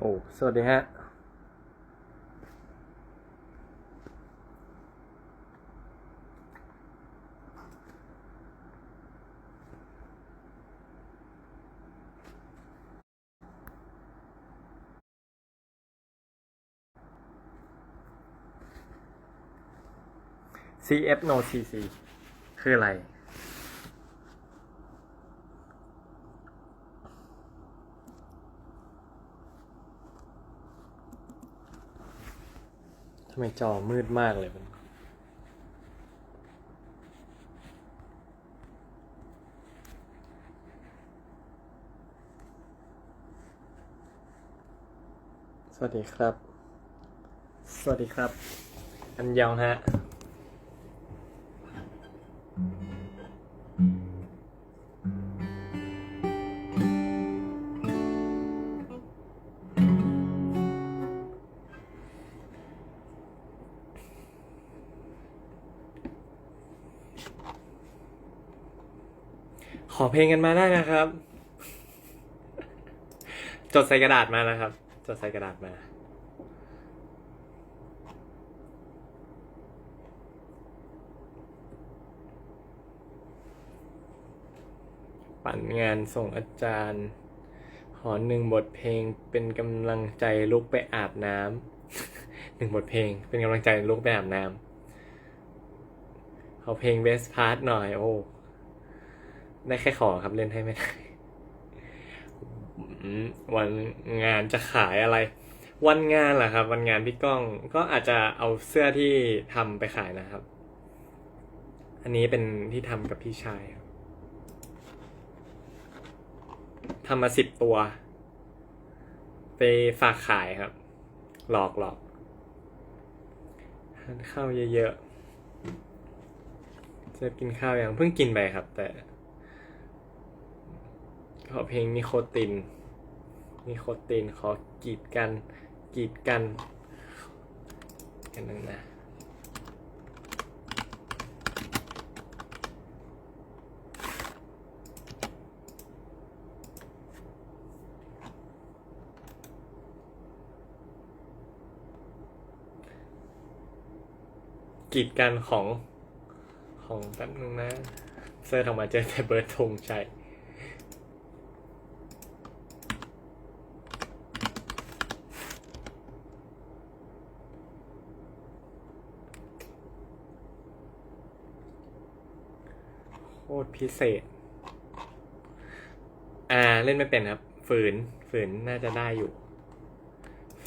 โอ้ สวัสดีฮะ CF no CC คืออะไรำไมจอมืดมากเลยมันสวัสดีครับ สวัสดีครับ อันยองฮะ ลงกันมาได้นะครับ จดใส่กระดาษมานะครับ จดใส่กระดาษมา ปั่นงานส่งอาจารย์ขอหนึ่งบทเพลงเป็นกำลังใจลุกไปอาบน้ำหนึ่งบทเพลงเป็นกำลังใจลุกไปอาบน้ำขอเพลงเวสพาร์ทหน่อยโอ้ ได้แค่ขอครับเล่นให้ไม่ได้อืมวันงานจะขายอะไร วันงานเหรอครับ วันงานพี่ก้องก็อาจจะเอาเสื้อที่ทำไปขายนะครับ อันนี้เป็นที่ทำกับพี่ชายครับทำมาสิบตัว ไปฝากขายครับ หลอกหลอกทานข้าวเยอะๆจะกินข้าวยังเพิ่งกินไปครับ แต่ ขอเพลงนิโคติน นิโคตินขอกีดกัน กีดกัน กันนึงนะกีดกันของของแป๊บนึงนะเสื้อทออกมาเจอแต่เบิร์ดธงชัย พิเศษ อ่า เล่นไม่เป็นครับ ฝืน ฝืนน่าจะได้อยู่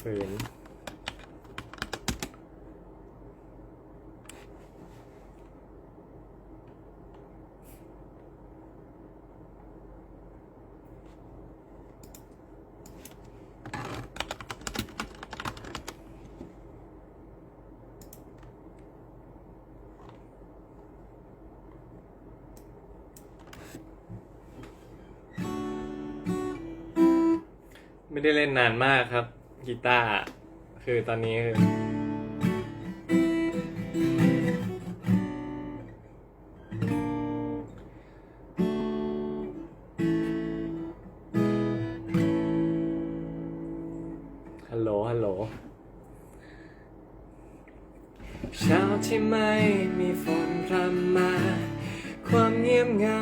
ฝืน ไม่ได้เล่นนานมากครับกีตาร์คือตอนนี้คือฮัลโหลฮัลโหลเช้าที่ไม่มีฝนพรำมา ความเงียบเหงา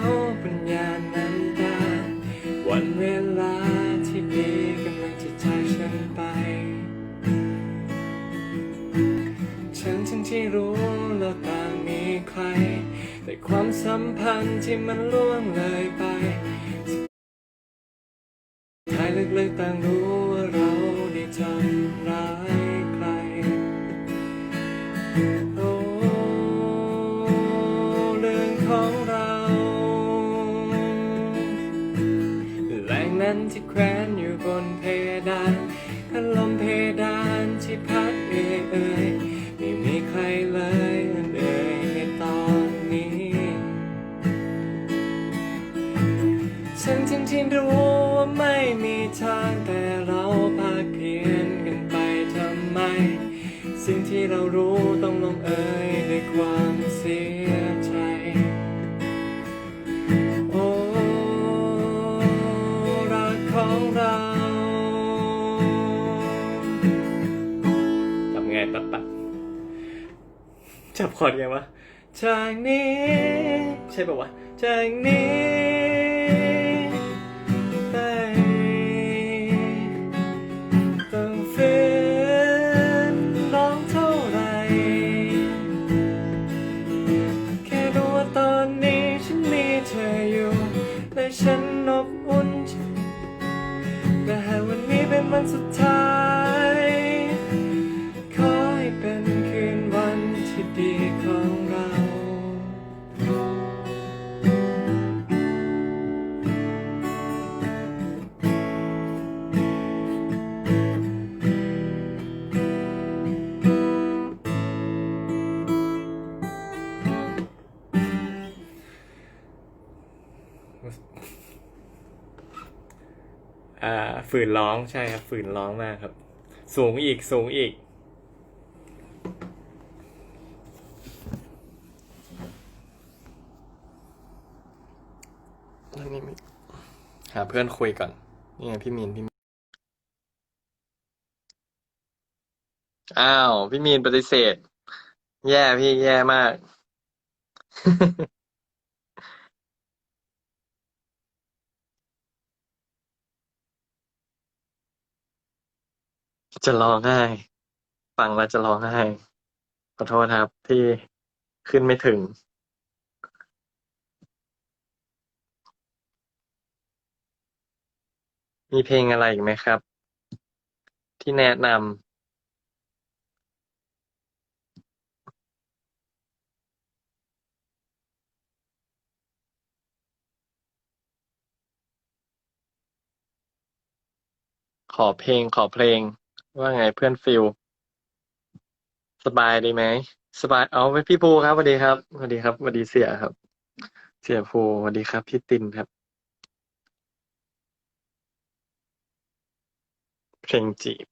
ความสัมพันธ์ที่มันล่วงเลยไป ว่าไม่มีทางแต่เราพาเพียนกันไปทำไม สิ่งที่เรารู้ต้องลงเอยด้วยความเสียใจโอ้รักของเราตัดตัดจับคอร์ดไงวะจากนี้ ใช่ป่าวะจากนี้ วั ฝืนร้องใช่ครับ ฝืนร้องมากครับ สูงอีกสูงอีก นี่มีหาเพื่อนคุยก่อน นี่ไงพี่มีนพี่มีนอ้าว พี่มีนปฏิเสธ แย่พี่แย่มาก จะร้องไห้ ฟังแล้วจะร้องไห้ ขอโทษครับ ที่ขึ้นไม่ถึง มีเพลงอะไรอีกไหมครับ ที่แนะนำขอเพลงขอเพลง ว่าไงเพื่อนฟิลสบายดีไหมสบายเอาไปพี่ภูครับสวัสดีครับสวัสดีครับสวัสดีเสียครับ เสียภูสวัสดีครับพี่ตินครับเพลงจีบ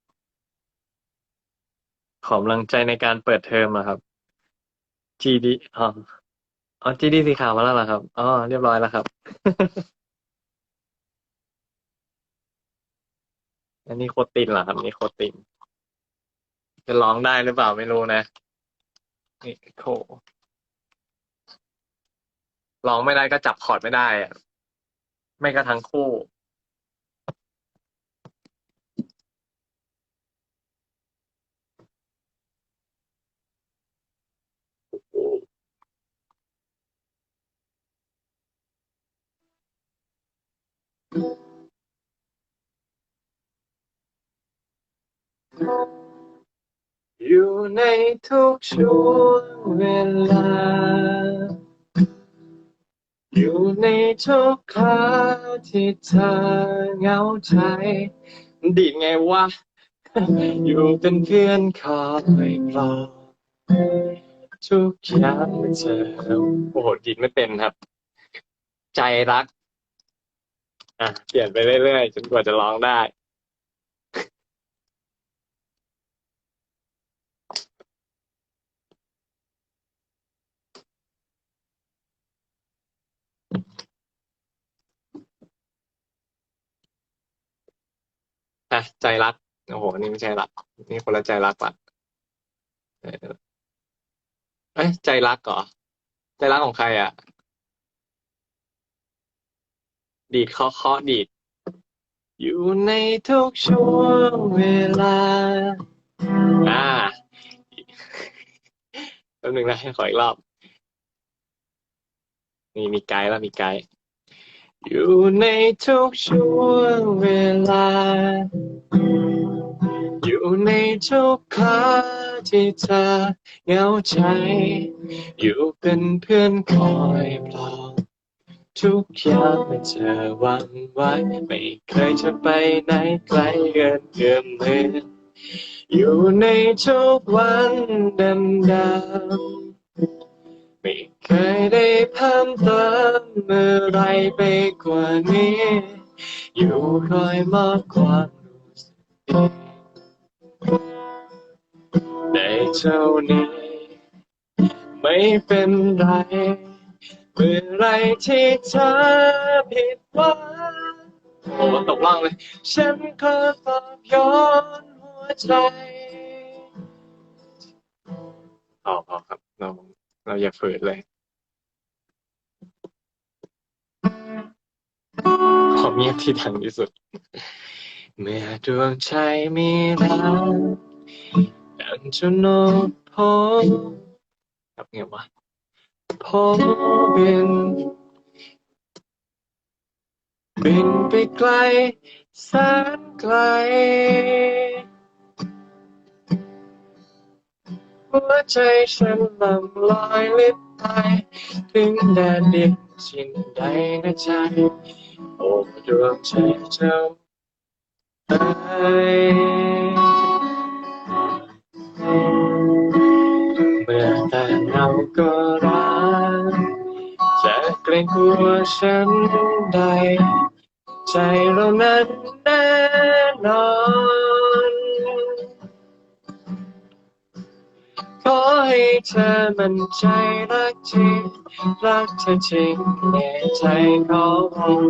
ขอกำลังใจในการเปิดเทอมอะครับ GD อ๋ออ๋อ GD สีขาวมาแล้วเหรอครับอ๋อเรียบร้อยแล้วครับ อันนี้โคตินเหรอครับนี่โคติน จะร้องได้หรือเปล่าไม่รู้นะนี่โคร้องไม่ได้ก็จับคอร์ดไม่ได้อะไม่ก็ทั้งคู่ อยู่ในทุกช่วงเวลา อยู่ในทุกคราที่เธอเหงาใจ ดีดไงวะ อยู่เป็นเพื่อนคอยปลอบทุกอย่างเมื่อเจอโอ้โหดีดไม่เป็นครับ ใจรัก อะ เปลี่ยนไปเรื่อยๆจนกว่าจะร้องได้ อะใจรัก โอ้โห นี่ไม่ใช่รัก นี่คนละใจรักละเอ้ยใจรักเหรอ ใจรักของใครอะ ดีดเคาะเคาะดีด อยู่ในทุกช่วงเวลา อ่าแป๊บนึงนะขออีกรอบ นี่มีไกด์แล้วมีไกด์ อยู่ในทุกช่วงเวลา อยู่ในทุกคราที่เธอเหงาใจ อยู่เป็นเพื่อนคอยปลอบทุกอย่างไม่เธอวันไหวไม่เคยจะไปไหนไกลเกินเกือมมืออยู่ในทุกวันดำดำไม่ เคยได้เพิ่มเติมเมื่อไรไปกว่านี้ อยู่คอยมอบความรู้สึกดีได้เท่านี้ ไม่เป็นไรเมื่อไรที่เธอผิดหวังโอ้ตกล่องเลย ฉันขอปลอบโย้อนหัวใจอพอครับเราเราอย่าฝืนเลย ขอเงียบที่ดังที่สุด เมื่อดวงใจมีรักดังจุนกโพครับไงวะพบิน บินไปไกลแสนไกล หัวใจฉันลำลอยลิบไปถึงแดนดินสิ่งใดนะใจ โอ้ดวงใจเจ้าได้เมื่อแต่เงาก็รักจะเกรงกลัวฉันใด ใจเรานั้นแน่นอน ขอให้เธอมันใจรักจริงรักเธอจริงในใจขอผม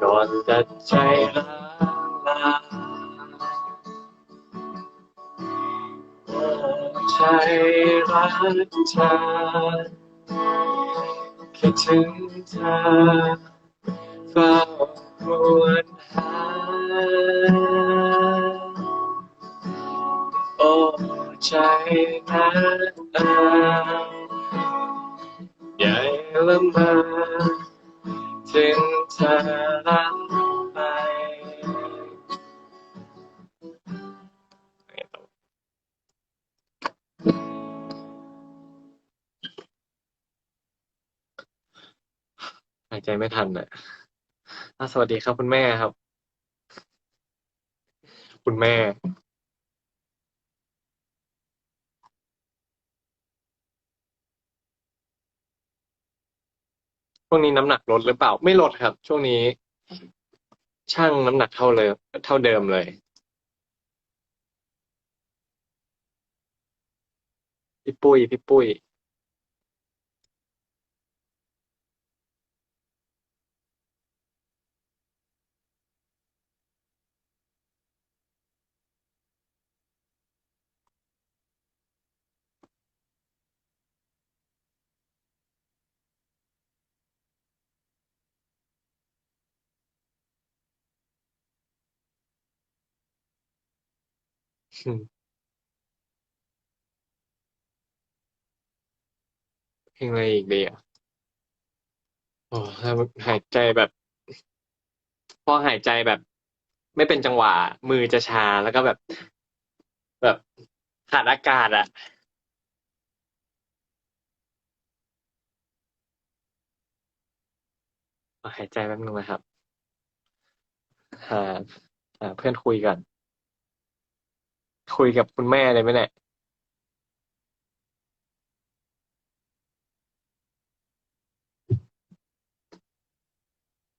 ก่อนตัดใจร้าลาอ้ใจรักเธอคิดถึงเธอเฝ้าควร ใหญ่ละเมาถึงเธอลับไปหายใจไม่ทันอะสวัสดีครับคุณแม่ครับ คุณแม่ วงนี้น้ำหนักลดหรือเปล่า ไม่ลดครับ ช่วงนี้ ช่างน้ำหนักเท่าเลย เท่าเดิมเลยพี่ปุ้ยพี่ปุ้ย เพลงอะไรอีกดีอะโอ้ถ้าหายใจแบบ พอหายใจแบบ ไม่เป็นจังหวะ มือจะชาแล้วก็แบบ แบบขาดอากาศอะ หายใจแป๊บนึงนะครับ หาหาเพื่อนคุยกัน คุยกับคุณแม่เลยไหมเนี่ย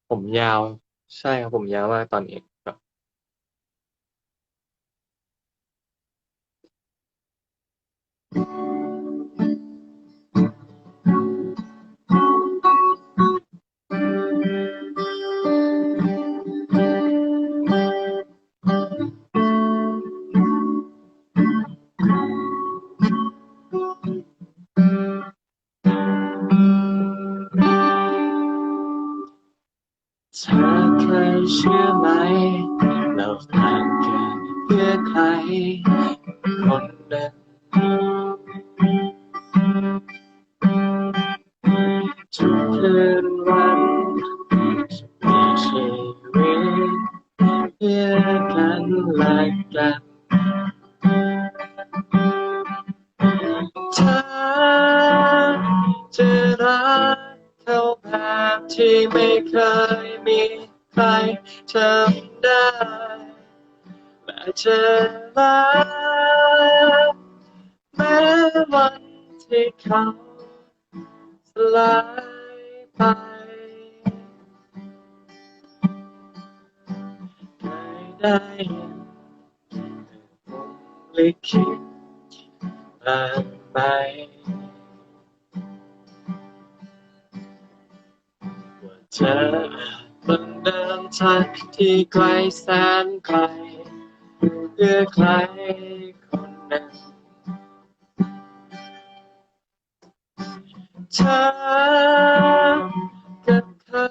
ผมยาว ใช่ครับผมยาวมากตอนนี้ เที่เขาสลายไปเคยได้เห็นผมลิขิตบ้างไหมว่าเธอมันเดินทางที่ไกลแสนไกลเพื่อใครคนหนึ่ง เธอกับเขา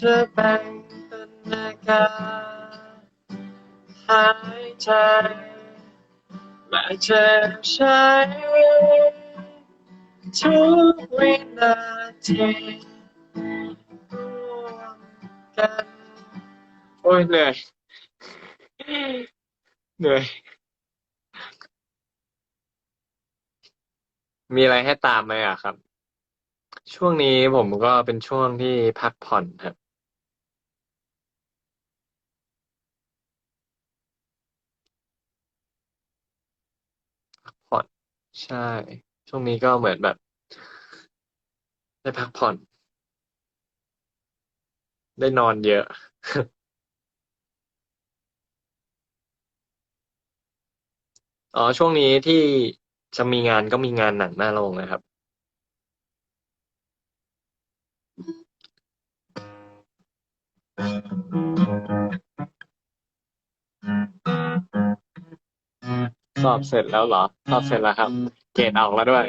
จะแบ่งเป็นอาการหายใจและเจ็บใช้ทุกวินาทีร่วมกันโอ้ยเหนื่อยเหนื่อยมีอะไรให้ตามไหมอะครับ ช่วงนี้ผมก็เป็นช่วงที่พักผ่อนครับพักผ่อนใช่ ช่วงนี้ก็เหมือนแบบ ได้พักผ่อนได้นอนเยอะ อ๋อช่วงนี้ที่จะมีงานก็มีงานหนังหน้าโรงนะครับ สอบเสร็จแล้วเหรอ สอบเสร็จแล้วครับ เกรดออกแล้วด้วย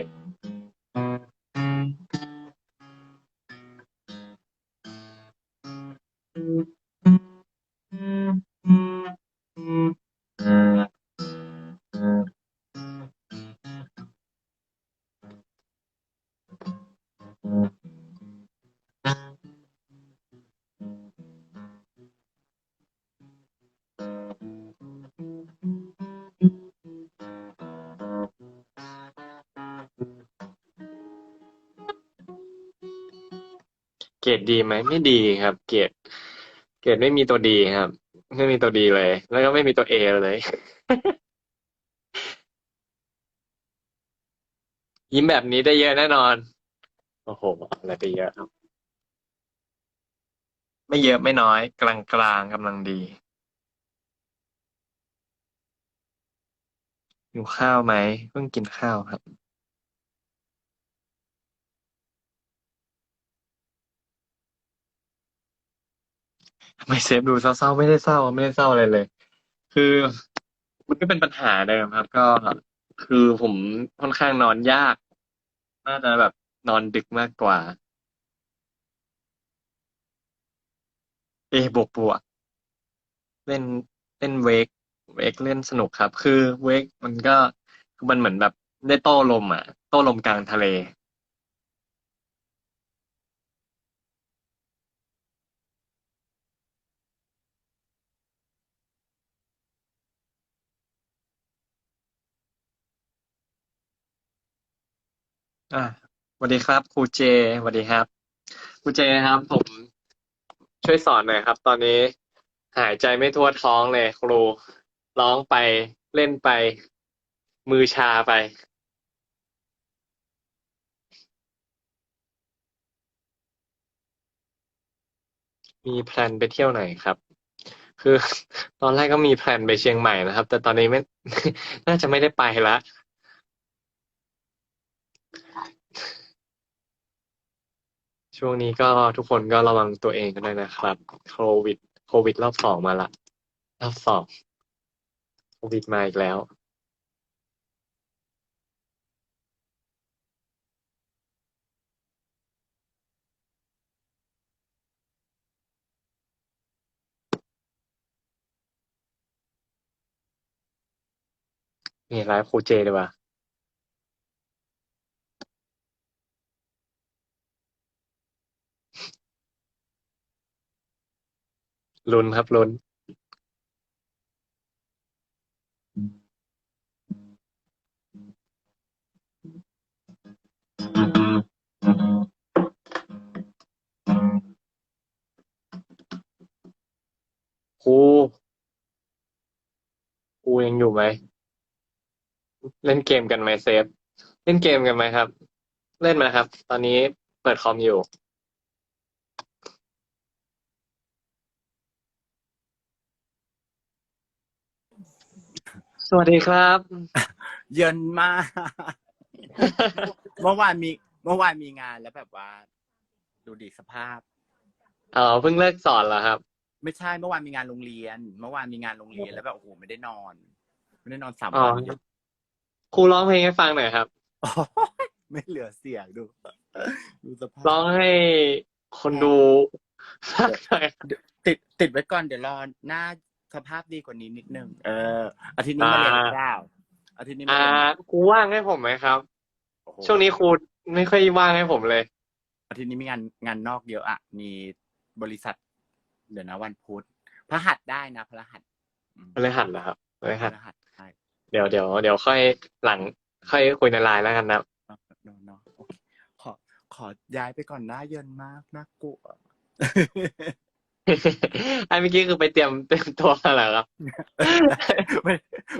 มไม่ดีครับ เกรดเกรดไม่มีตัวดีครับ ไม่มีตัวดีเลย แล้วก็ไม่มีตัวเอเลย ยิ้มแบบนี้ได้เยอะแน่นอน โอ้โหอะไรไปเยอะครับ ไม่เยอะไม่น้อย กลางกลางกำลังดีหิวข้าวไหมเพิ่งกินข้าวครับ ทำไมเซฟดูเศร้าๆไม่ได้เศร้าไม่ได้เศร้าอะไรเลย คือมันก็เป็นปัญหาเดิมครับ ก็คือผมค่อนข้างนอนยาก น่าจะแบบนอนดึกมากกว่า เอบวกบวกเล่นเล่นเวกเวกเล่นสนุกครับ คือเวกมันก็มันเหมือนแบบได้โต้ลมอะ โต้ลมกลางทะเล อ่าสวัสดีครับครูเจสวัสดีครับครูเจครับ ผมช่วยสอนหน่อยครับ ตอนนี้หายใจไม่ทั่วท้องเลยครูร้องไปเล่นไป มือชาไป มีแพลนไปเที่ยวไหนครับ คือตอนแรกก็มีแพลนไปเชียงใหม่นะครับ แต่ตอนนี้ไม่ น่าจะไม่ได้ไปละ ช่วงนี้ก็ทุกคนก็ระวังตัวเองกันด้วยนะครับ โควิด โควิดรอบสองมาละ รอบสองโควิดมาอีกแล้ว นี่ไลฟ์ครูเจดีกว่า ลุ้นครับลุ้น ครูครูยังอยู่ไหม เล่นเกมกันไหมเซฟ เล่นเกมกันไหมครับ เล่นไหมครับ ตอนนี้เปิดคอมอยู่ สวัสดีครับ เย็นมาก เมื่อวานมี เมื่อวานมีงานแล้วแบบว่า ดูดีสภาพอ๋อเพิ่งเลิกสอนเหรอครับ ไม่ใช่เมื่อวานมีงานโรงเรียน เมื่อวานมีงานโรงเรียนแล้วแบบโอ้โหไม่ได้นอน ไม่ได้นอนสามอ๋อ วันครูร้องเพลงให้ฟังหน่อยครับ โอ้ยไม่เหลือเสียงดู ดูสภาพ ร้องให้คนดูสักหน่อยติดติดไว้ก่อนเดี๋ยวรอหน้า สภาพดีกว่านี้นิดนึงเอออาทิตย์นี้มาเรียนหรือเปล่าอาทิตย์นี้มาอ่าเรียนครูว่างให้ผมไหมครับ โอ้โหช่วงนี้ครูไม่ค่อยว่างให้ผมเลย อาทิตย์นี้มีงานงานนอกเยอะอะมีบริษัท เดี๋ยวนะวันพุธพระหัสได้นะพระหัสอืมพฤหัสเหรอครับพฤพหัสระหัสใช่เดี๋ยวเดี๋ยวเดี๋ยวค่อยหลังค่อยคุยในไลน์แล้วกันนะ เนาะเนาะโอเคขอขอย้ายไปก่อนหน้าเย็นมากน่ากลัว อันเมื่อกี้คือไปเตรียมเตรียมตัวมาเหรอครับ ไม่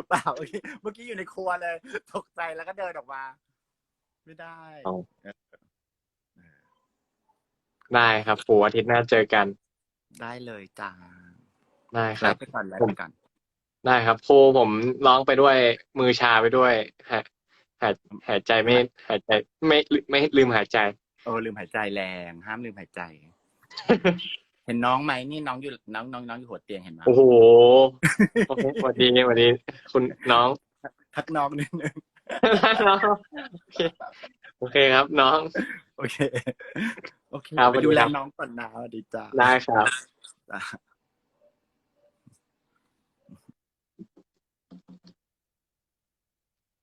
เปล่าเมื่อกี้เมื่อกี้อยู่ในครัวเลย ตกใจแล้วก็เดินออกมา ไม่ได้เอา ได้ครับครูอาทิตย์หน้าเจอกันได้เลยจ้าได้คไล่รับ ไปก่อนไล่ผมไปก่อนได้ครับครูผมร้องไปด้วยมือชาไปด้วยหายหายหายใจไม่หายใจไม่ไม่ลืมหายใจ โอ้ลืมหายใจแรง ห้ามลืมหายใจ เห็นน้องไหมนี่น้องอยู่น้องน้องน้องอยู่หัวเตียงเห็นไหมโอ้โหโอเคสวัสดีสวัสดี คุณน้องทักน้องนิดนึงน้องโอเคโอเคครับ น้อง โอเค โอเคครับไปดูสวัสดีแลครับน้องก่อนนะสวัสดีจ้าได้ครับจ้า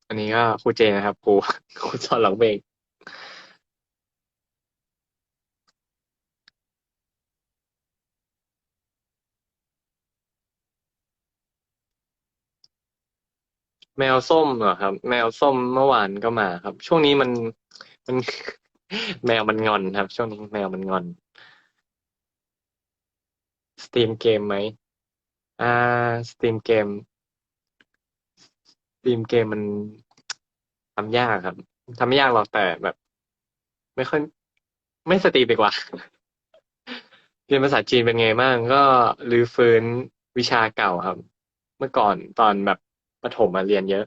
อันนี้ก็ครูเจนะครับครูครูสอนร้องเพลง แมวส้มเหรอครับ แมวส้มเมื่อวานก็มาครับ ช่วงนี้มันมัน แมวมันงอนครับ ช่วงนี้แมวมันงอน สตรีมเกมไหมอ่า สตรีมเกม สตรีมเกมมันทำยากครับทำไม่ยากหรอกแต่แบบ ไม่ค่อย ไม่สตรีมดีกว่าเรียนภาษาจีนเป็นไงบ้างก็รื้อฟื้นวิชาเก่าครับ เมื่อก่อนตอนแบบ ประถมมาเรียนเยอะ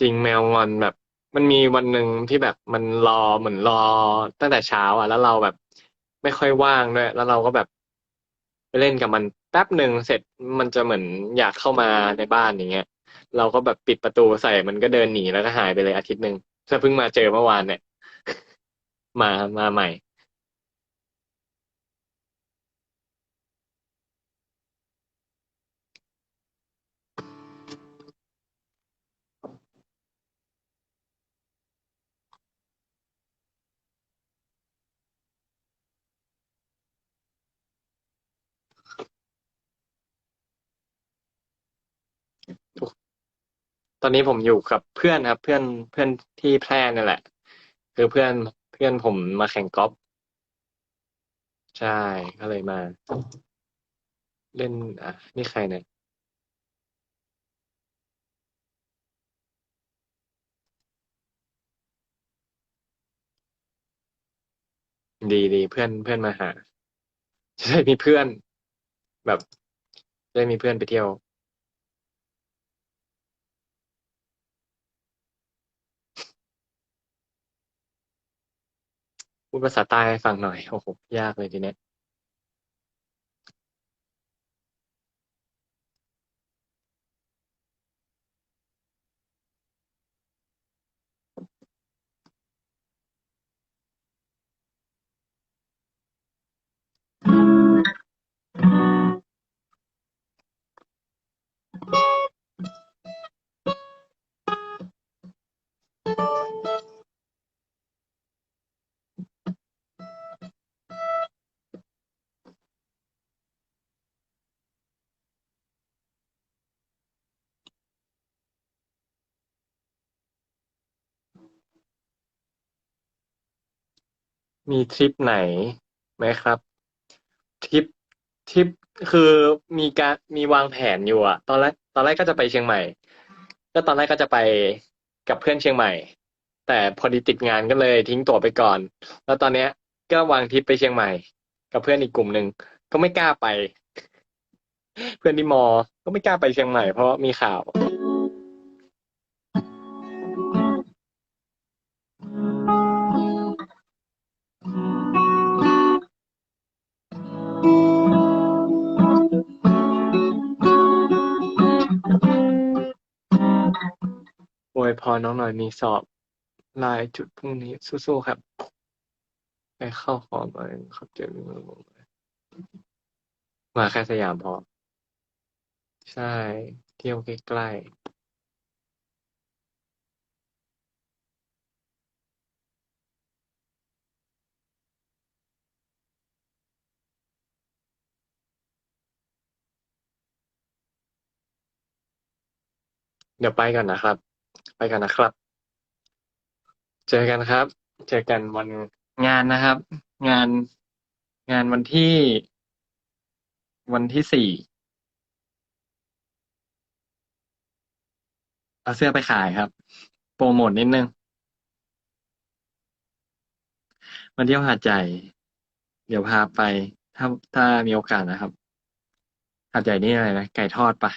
จริงแมวงอนแบบ มันมีวันหนึ่งที่แบบมันรอเหมือนรอตั้งแต่เช้า อะ แล้วเราแบบ ไม่ค่อยว่างด้วย แล้วเราก็แบบ ไปเล่นกับมันแป๊บหนึ่งเสร็จมันจะเหมือนอยากเข้ามาในบ้านอย่างเงี้ยเราก็แบบปิดประตูใส่มันก็เดินหนีแล้วก็หายไปเลยอาทิตย์หนึ่งเพิ่งมาเจอเมื่อวานเนี่ย มามาใหม่ อนนี้ผมอยู่กับเพื่อนครับ เพื่อนเพื่อนที่แพร่นั่แหละ คือเพื่อนเพื่อนผมมาแข่งกอล์ฟใช่ก็เลยมา เล่นอะนี่ใครเนี่ยดีดีเพื่อนเพื่อนมาหา จะได้มีเพื่อน แบบ ได้มีเพื่อนไปเที่ยว พูดภาษาใต้ให้ฟังหน่อย โอ้โหยากเลยทีเนี้ย มีทริปไหนไหมครับ ทริปทริปคือมีการมีวางแผนอยู่อะตอนแรกตอนแรกก็จะไปเชียงใหม่ ก็ตอนแรกก็จะไปกับเพื่อนเชียงใหม่ แต่พอดีติดงานก็เลยทิ้งตั๋วไปก่อน แล้วตอนเนี้ย ก็วางทริปไปเชียงใหม่ กับเพื่อนอีกกลุ่มหนึ่งก็ไม่กล้าไป เพื่อนที่มอ ก็ไม่กล้าไปเชียงใหม่เพราะมีข่าว วยพรน้องหน่อย มีสอบลายจุดพรุ่งนี้ สู้ๆ ครับ ไปเข้าขอมาเขาเจอมาแค่สยามพอ ใช่ เที่ยวใกล้ๆเดี๋ยวไปก่อนนะครับ ไปกันนะครับ เจอกันครับ เจอกันวันงานนะครับ งานงานวันที่ วันที่สี่เอาเสื้อไปขายครับ โปรโมทนิดนึงมาเที่ยวหาดใหญ่ เดี๋ยวพาไป ถ้าถ้ามีโอกาสนะครับ หาดใหญ่นี่อะไรนะ ไก่ทอดปะ